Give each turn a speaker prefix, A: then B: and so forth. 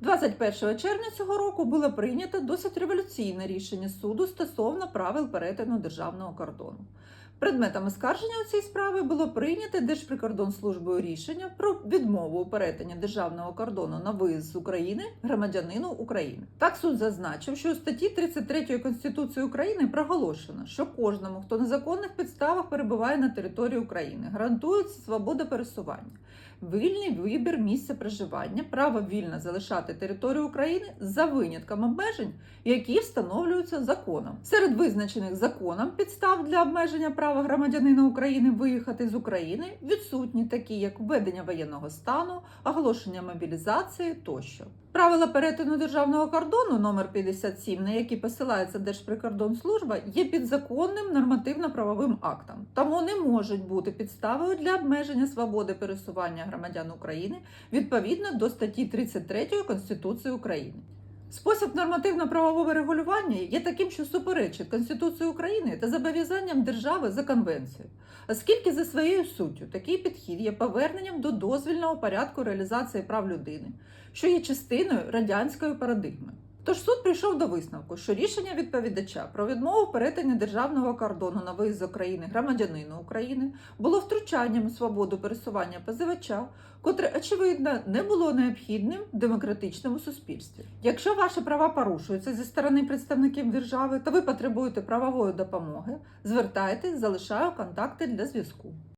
A: 21 червня цього року було прийнято досить революційне рішення суду стосовно правил перетину державного кордону. Предметом оскарження у цій справі було прийнято Держприкордонслужбою рішення про відмову у перетині державного кордону на виїзд з України громадянину України. Так суд зазначив, що у статті 33 Конституції України проголошено, що кожному, хто на законних підставах перебуває на території України, гарантується свобода пересування, вільний вибір місця проживання, право вільно залишати територію України за винятком обмежень, які встановлюються законом. Серед визначених законом підстав для обмеження права громадянина України виїхати з України відсутні, такі як введення воєнного стану, оголошення мобілізації тощо. Правила перетину державного кордону номер 57, на які посилається Держприкордонслужба, є підзаконним нормативно-правовим актом, тому не можуть бути підставою для обмеження свободи пересування громадян України відповідно до статті 33 Конституції України. Спосіб нормативно-правового регулювання є таким, що суперечить Конституції України та зобов'язанням держави за конвенцією, оскільки за своєю суттю такий підхід є поверненням до дозвільного порядку реалізації прав людини, що є частиною радянської парадигми. Тож суд прийшов до висновку, що рішення відповідача про відмову перетині державного кордону на виїзд з України громадянину України було втручанням у свободу пересування позивача, котре, очевидно, не було необхідним в демократичному суспільстві. Якщо ваші права порушуються зі сторони представників держави та ви потребуєте правової допомоги, звертайтесь, залишаю контакти для зв'язку.